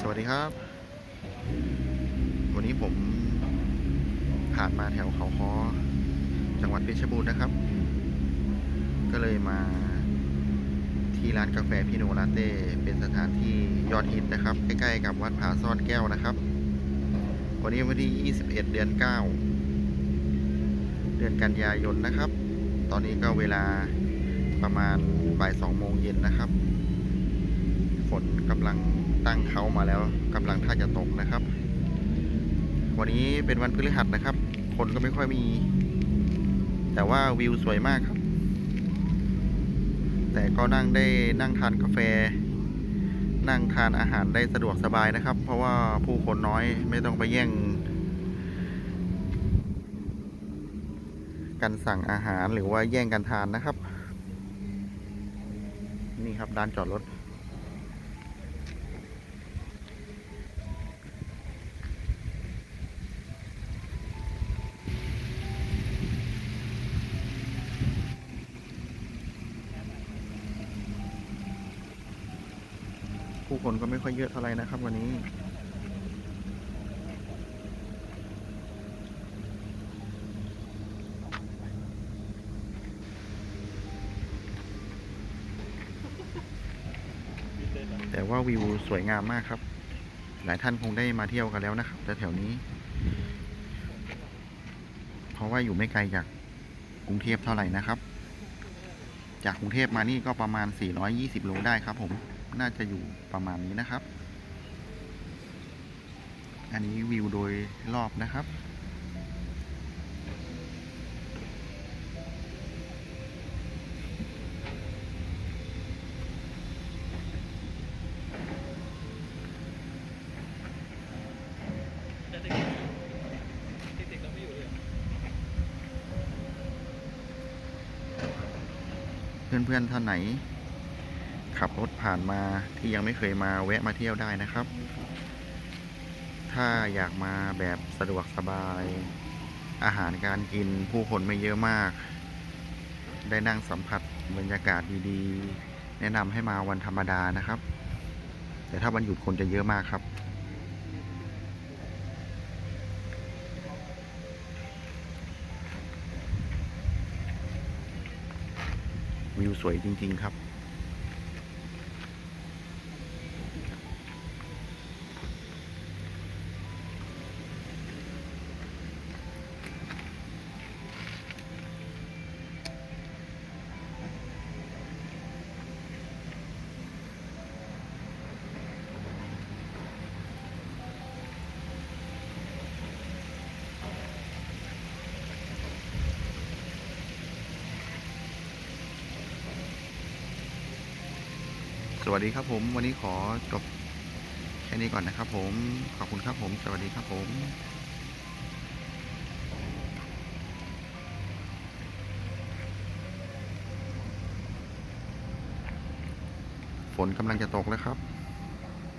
สวัสดีครับ วันนี้ผมผ่านมาแถวเขาค้อจังหวัดเพชรบูรณ์นะครับ ก็เลยมาที่ร้านกาแฟพี่โนลาเต้เป็นสถานที่ยอดฮิตนะครับ ใกล้ๆกับวัดผาซ่อนแก้วนะครับ วันนี้วันที่ 21 เดือน 9 เดือนกันยายนนะครับ ตอนนี้ก็เวลาประมาณบ่าย2โมงเย็นนะครับ ฝนกำลัง ตั้งเขามาแล้วกำลังท่าจะตกนะครับ วันนี้เป็นวันพฤหัสนะครับ คนก็ไม่ค่อยมี แต่ว่าวิวสวยมากครับ แต่ก็นั่งได้นั่งทานกาแฟ นั่งทานอาหารได้สะดวกสบายนะครับ เพราะว่าผู้คนน้อยไม่ต้องไปแย่ง กันสั่งอาหารหรือว่าแย่งกันทานนะครับ นี่ครับด้านจอดรถ ผู้คนก็ไม่ค่อยเยอะเท่าไหร่นะครับวันนี้ แต่ว่าวิวสวยงามมากครับ หลายท่านคงได้มาเที่ยวกันแล้วนะครับแต่แถวนี้ เพราะว่าอยู่ไม่ไกลจากกรุงเทพเท่าไหร่นะครับ จากกรุงเทพมานี่ก็ประมาณ 420 โลได้ครับผม น่าจะอยู่ประมาณนี้นะครับ อันนี้วิวโดยรอบนะครับเพื่อนๆท่านไหน ขับรถผ่านมาที่ยังไม่เคยมาแวะมาเที่ยวได้นะครับ ถ้าอยากมาแบบสะดวกสบาย อาหารการกินผู้คนไม่เยอะมาก ได้นั่งสัมผัสบรรยากาศดีๆ แนะนำให้มาวันธรรมดานะครับ แต่ถ้าวันหยุดคนจะเยอะมากครับวิวสวยจริง ๆ ครับ สวัสดีครับผม วันนี้ขอจบแค่นี้ก่อนนะครับผม ขอบคุณครับผม สวัสดีครับผมฝนกำลังจะตกแล้วครับ